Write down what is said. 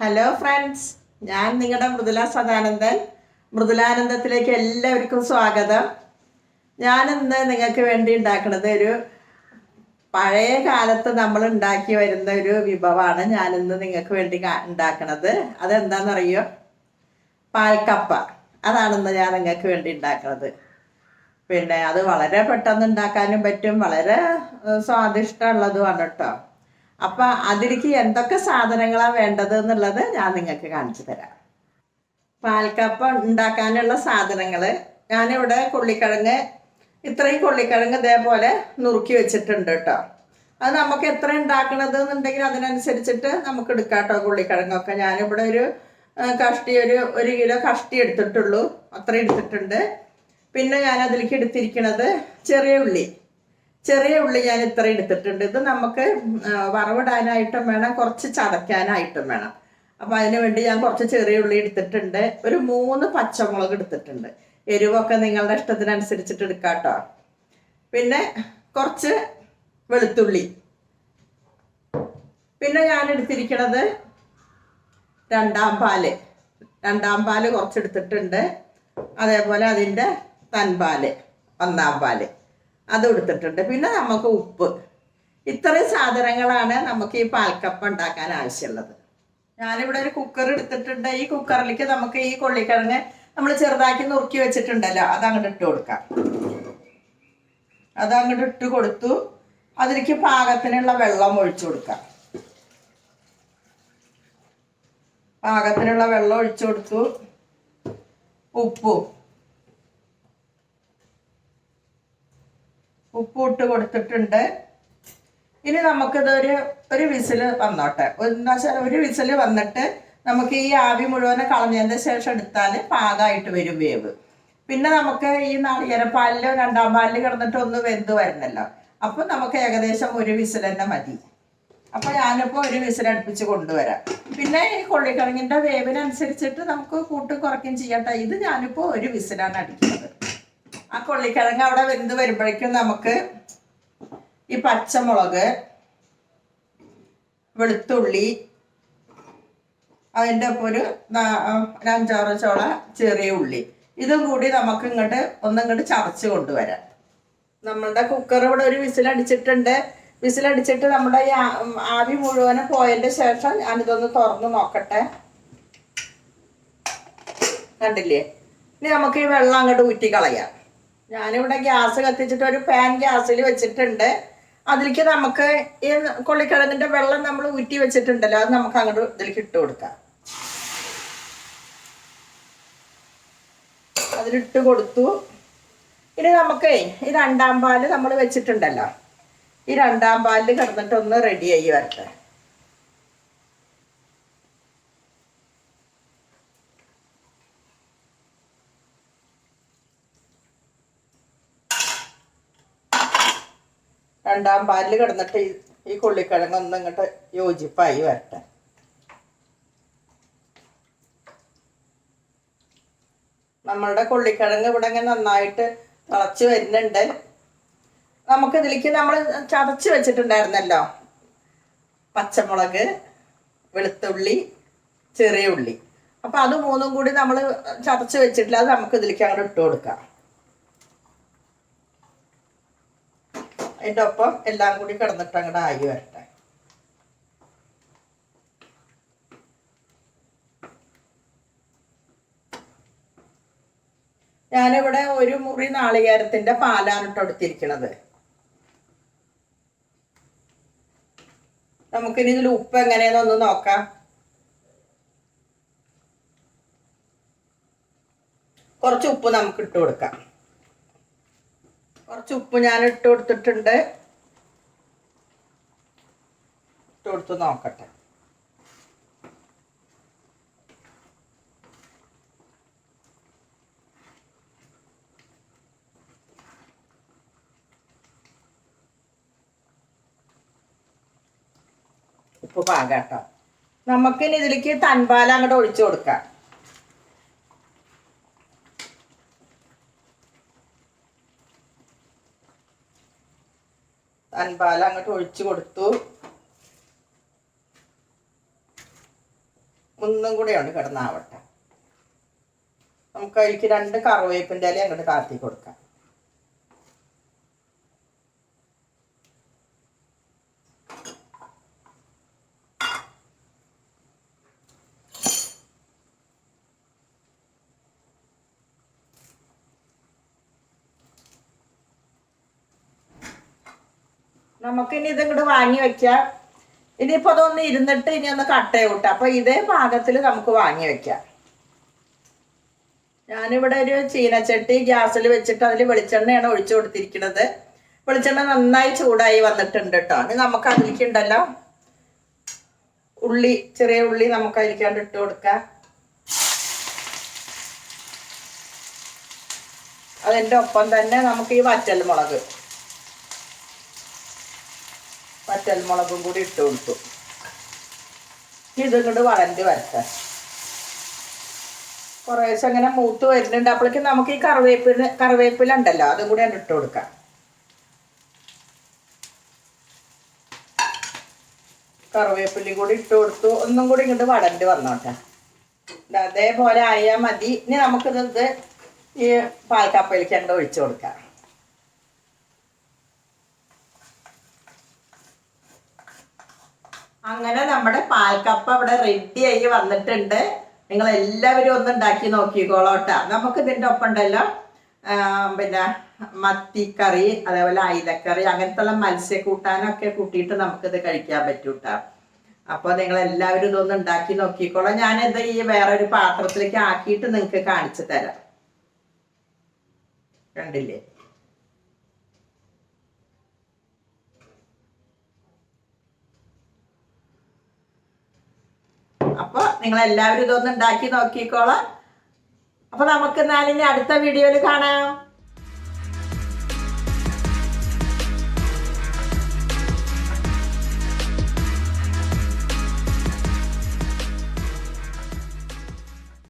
Hello friends ഞാൻ നിങ്ങളുടെ മൃദുല സദാനന്ദൻ. മൃദുലാനന്ദത്തിലേക്ക് എല്ലാവർക്കും സ്വാഗതം. ഞാൻ ഇന്ന് നിങ്ങൾക്ക് വേണ്ടി ഉണ്ടാക്കുന്നത് ഒരു പഴയ കാലത്ത് നമ്മൾ ഉണ്ടാക്കി വരുന്ന ഒരു വിഭവമാണ് ഞാൻ ഇന്ന് നിങ്ങൾക്ക് വേണ്ടി ഉണ്ടാക്കുന്നത് അതെന്താണെന്നറിയോ? പാൽക്കപ്പ. അതാണ് ഇന്ന് ഞാൻ നിങ്ങൾക്ക് വേണ്ടി ഉണ്ടാക്കുന്നത് പിന്നെ അത് വളരെ പെട്ടെന്ന് ഉണ്ടാക്കാനും പറ്റും. വളരെ സ്വാദിഷ്ടമുള്ളതുമാണ് കേട്ടോ. അപ്പൊ അതിലേക്ക് എന്തൊക്കെ സാധനങ്ങളാണ് വേണ്ടത് എന്നുള്ളത് ഞാൻ നിങ്ങൾക്ക് കാണിച്ചു തരാം. പാൽക്കപ്പ ഉണ്ടാക്കാനുള്ള സാധനങ്ങൾ ഞാനിവിടെ കൊള്ളിക്കിഴങ്ങ് ഇത്രയും കൊള്ളിക്കിഴങ്ങ് ഇതേപോലെ നുറുക്കി വെച്ചിട്ടുണ്ട് കേട്ടോ. അത് നമുക്ക് എത്ര ഉണ്ടാക്കണത് എന്നുണ്ടെങ്കിൽ അതിനനുസരിച്ചിട്ട് നമുക്ക് എടുക്കാം കേട്ടോ കൊള്ളിക്കിഴങ്ങൊക്കെ. ഞാനിവിടെ ഒരു കഷ്ടി ഒരു ഒരു കിലോ കഷ്ടി എടുത്തിട്ടുള്ളൂ. അത്ര എടുത്തിട്ടുണ്ട്. പിന്നെ ഞാൻ അതിലേക്ക് എടുത്തിരിക്കുന്നത് ചെറിയ ഉള്ളി. ചെറിയ ഉള്ളി ഞാൻ ഇത്ര എടുത്തിട്ടുണ്ട്. ഇത് നമുക്ക് വറവിടാനായിട്ടും വേണം കുറച്ച് ചതയ്ക്കാനായിട്ടും വേണം. അപ്പം അതിന് വേണ്ടി ഞാൻ കുറച്ച് ചെറിയ ഉള്ളി എടുത്തിട്ടുണ്ട്. ഒരു മൂന്ന് പച്ചമുളക് എടുത്തിട്ടുണ്ട്. എരിവൊക്കെ നിങ്ങളുടെ ഇഷ്ടത്തിനനുസരിച്ചിട്ട് എടുക്കാട്ടോ കേട്ടോ. പിന്നെ കുറച്ച് വെളുത്തുള്ളി. പിന്നെ ഞാൻ എടുത്തിരിക്കുന്നത് രണ്ടാം പാൽ. രണ്ടാം പാൽ കുറച്ച് എടുത്തിട്ടുണ്ട്. അതേപോലെ അതിന്റെ തൻപാൽ ഒന്നാം പാൽ. അതും എടുത്തിട്ടുണ്ട് പിന്നെ നമുക്ക് ഉപ്പ്. ഇത്രയും സാധനങ്ങളാണ് നമുക്ക് ഈ പാൽക്കപ്പ ഉണ്ടാക്കാൻ ആവശ്യമുള്ളത്. ഞാനിവിടെ ഒരു കുക്കർ എടുത്തിട്ടുണ്ട്. ഈ കുക്കറിലേക്ക് നമുക്ക് ഈ കൊള്ളിക്കിഴങ്ങ് നമ്മൾ ചെറുതാക്കി നുറുക്കി വെച്ചിട്ടുണ്ടല്ലോ. അത് അങ്ങോട്ട് ഇട്ട് കൊടുക്കാം. അത് അങ്ങോട്ട് ഇട്ട് കൊടുത്തു. അതിലേക്ക് പാകത്തിനുള്ള വെള്ളം ഒഴിച്ചു കൊടുക്കാം. പാകത്തിനുള്ള വെള്ളം ഒഴിച്ചു കൊടുത്തു. ഉപ്പും ഉപ്പ് ഇട്ട് കൊടുത്തിട്ടുണ്ട്. ഇനി നമുക്കിത് ഒരു ഒരു വിസിൽ വന്നോട്ടെ. എന്താ വെച്ചാൽ ഒരു വിസിൽ വന്നിട്ട് നമുക്ക് ഈ ആവി മുഴുവനെ കളഞ്ഞതിന് ശേഷം എടുത്താൽ പാകമായിട്ട് വരും വേവ്. പിന്നെ നമുക്ക് ഈ നാളികേരപ്പാലിൽ രണ്ടാം പാലിൽ കിടന്നിട്ട് ഒന്ന് വെന്ത് വരണല്ലോ. അപ്പം നമുക്ക് ഏകദേശം ഒരു വിസിൽ തന്നെ മതി. അപ്പോൾ ഞാനിപ്പോൾ ഒരു വിസിൽ അടുപ്പിച്ച് കൊണ്ടുവരാം. പിന്നെ ഈ കൊള്ളിക്കിഴങ്ങിന്റെ വേവിനനുസരിച്ചിട്ട് നമുക്ക് കൂട്ട് കുറയ്ക്കും ചെയ്യട്ടെ ഇത് ഞാനിപ്പോൾ ഒരു വിസിലാണ് അടിക്കുന്നത്. ആ കൊള്ളിക്കിഴങ്ങ് അവിടെ വെന്ത് വരുമ്പോഴേക്കും നമുക്ക് ഈ പച്ചമുളക് വെളുത്തുള്ളി അതിന്റെ ഒപ്പം ഒരു അഞ്ചാറ് ചോള ചെറിയ ഉള്ളി. ഇതും കൂടി നമുക്ക് ഇങ്ങോട്ട് ഒന്നിങ്ങോട്ട് ചതച്ച് കൊണ്ടുവരാം. നമ്മളുടെ കുക്കർ ഇവിടെ ഒരു വിസിലടിച്ചിട്ടുണ്ട്. വിസിലടിച്ചിട്ട് നമ്മുടെ ഈ ആവി മുഴുവനും പോയതിന്റെ ശേഷം ഞാനിതൊന്ന് തുറന്ന് നോക്കട്ടെ. കണ്ടില്ലേ? ഇനി നമുക്ക് ഈ വെള്ളം അങ്ങോട്ട് ഊറ്റി കളയാം ഞാനിവിടെ ഗ്യാസ് കത്തിച്ചിട്ട് ഒരു പാൻ ഗ്യാസിൽ വെച്ചിട്ടുണ്ട്. അതിലേക്ക് നമുക്ക് ഈ കൊള്ളിക്കിഴങ്ങിന്റെ വെള്ളം നമ്മൾ ഊറ്റി വെച്ചിട്ടുണ്ടല്ലോ അത് നമുക്ക് അങ്ങോട്ട് ഇതിലേക്ക് ഇട്ട് കൊടുക്കാം. അതിലിട്ട് കൊടുത്തു. ഇനി നമുക്ക് ഈ രണ്ടാം പാൽ നമ്മൾ വെച്ചിട്ടുണ്ടല്ലോ. ഈ രണ്ടാം പാലിൽ കിടന്നിട്ടൊന്ന് റെഡിയായി വരട്ടെ. രണ്ടാം പാലിൽ കിടന്നിട്ട് ഈ- കൊള്ളിക്കിഴങ്ങ് ഒന്ന് ഇങ്ങോട്ട് യോജിപ്പായി വരട്ടെ. നമ്മളുടെ കൊള്ളിക്കിഴങ്ങ് ഇവിടെ ഇങ്ങനെ നന്നായിട്ട് തിളച്ച് വരുന്നുണ്ട്. നമുക്ക് ഇതിലേക്ക് നമ്മൾ ചതച്ച് വെച്ചിട്ടുണ്ടായിരുന്നല്ലോ. പച്ചമുളക് വെളുത്തുള്ളി ചെറിയ ഉള്ളി. അപ്പം അത് മൂന്നും കൂടി നമ്മൾ ചതച്ച് വെച്ചിട്ടില്ല. അത് നമുക്ക് ഇതിലേക്ക് അങ്ങോട്ട് ഇട്ട് കൊടുക്കാം. അതിന്റെ ഒപ്പം എല്ലാം കൂടി കിടന്നിട്ട് അങ്ങോട്ട് ആയി വരട്ടെ. ഞാനിവിടെ ഒരു മുറി നാളികേരത്തിന്റെ പാലാണ് ഇട്ട് എടുത്തിരിക്കുന്നത് നമുക്കിനി ഇതിൽ ഉപ്പ് എങ്ങനെയാണെന്നൊന്ന് നോക്കാം. കുറച്ച് ഉപ്പ് നമുക്ക് ഇട്ട് കൊടുക്കാം. കുറച്ച് ഉപ്പ് ഞാൻ ഇട്ട് കൊടുത്തിട്ടുണ്ട്. ഇട്ട് കൊടുത്ത് നോക്കട്ടെ. ഉപ്പ് പാകാട്ടോ നമുക്കിനി ഇതിലേക്ക് തൻപാല അങ്ങോട്ട് ഒഴിച്ചു കൊടുക്കാം. തൻപാല അങ്ങോട്ട് ഒഴിച്ചു കൊടുത്തു. ഒന്നും കൂടെ ഉണ്ട് കിടന്നാവട്ടെ. നമുക്ക് അതിലേക്ക് രണ്ട് കറിവേപ്പിന്റെ ഇല അങ്ങോട്ട് കാത്തി കൊടുക്കാം. നമുക്കിനി ഇതിങ്ങോട്ട് വാങ്ങി വെക്കാം. ഇനിയിപ്പോൾ അതൊന്ന് ഇരുന്നിട്ട് ഇനി ഒന്ന് കട്ടയെ വിട്ടാം അപ്പോൾ ഇതേ പാകത്തിൽ നമുക്ക് വാങ്ങി വെക്കാം. ഞാനിവിടെ ഒരു ചീനച്ചട്ടി ഗ്യാസിൽ വെച്ചിട്ട് അതിൽ വെളിച്ചെണ്ണയാണ് ഒഴിച്ചു കൊടുത്തിരിക്കുന്നത് വെളിച്ചെണ്ണ നന്നായി ചൂടായി വന്നിട്ടുണ്ട് കേട്ടോ ഇനി നമുക്ക് അതിലേക്ക് ഉണ്ടല്ലോ ഉള്ളി ചെറിയ ഉള്ളി നമുക്ക് അതിലേക്കാണ്ട് ഇട്ട് കൊടുക്കാം. അതിന്റെ ഒപ്പം തന്നെ നമുക്ക് ഈ വറ്റൽ മുളക്. വറ്റൽ മുളകും കൂടി ഇട്ട് കൊടുത്തു. ഇതും കൊണ്ട് വളണ്ടി വരട്ടെ. കുറേശ്ശെ അങ്ങനെ മൂത്ത് വരുന്നുണ്ട്. അപ്പോഴേക്കും നമുക്ക് ഈ കറിവേപ്പിൽ കറിവേപ്പില ഉണ്ടല്ലോ അതും കൂടി ഇട്ട് കൊടുക്കാം. കറിവേപ്പിലയും കൂടി ഇട്ട് കൊടുത്തു. ഒന്നും കൂടി ഇങ്ങോട്ട് വടണ്ടി വന്നോട്ടെ. അതേപോലെ ആയാൽ മതി. ഇനി നമുക്കിത് ഈ പാൽക്കപ്പയിലേക്ക് അങ്ങോട്ട് ഒഴിച്ചു കൊടുക്കാം. അങ്ങനെ നമ്മുടെ പാൽക്കപ്പ ഇവിടെ റെഡി ആയി വന്നിട്ടുണ്ട്. നിങ്ങൾ എല്ലാവരും ഒന്ന് ഉണ്ടാക്കി നോക്കിക്കോളോട്ടാ. നമുക്ക് ഇതിന്റെ ഒപ്പം ഉണ്ടല്ലോ പിന്നെ മത്തിക്കറി അതേപോലെ അയിലക്കറി അങ്ങനത്തെ മത്സ്യക്കൂട്ടാനൊക്കെ കൂട്ടിയിട്ട് നമുക്കിത് കഴിക്കാൻ പറ്റൂട്ടാ. അപ്പോൾ നിങ്ങൾ എല്ലാവരും ഇതൊന്ന് ഉണ്ടാക്കി നോക്കിക്കോളാം. ഞാനിത് ഈ വേറൊരു പാത്രത്തിലേക്ക് ആക്കിയിട്ട് നിങ്ങൾക്ക് കാണിച്ചു തരാം. കണ്ടില്ലേ അപ്പോൾ നിങ്ങൾ എല്ലാവരും ഇതൊന്ന് ഉണ്ടാക്കി നോക്കിക്കോളാം. അപ്പോൾ നമുക്ക് എന്നാലിനി അടുത്ത വീഡിയോയിൽ കാണാം.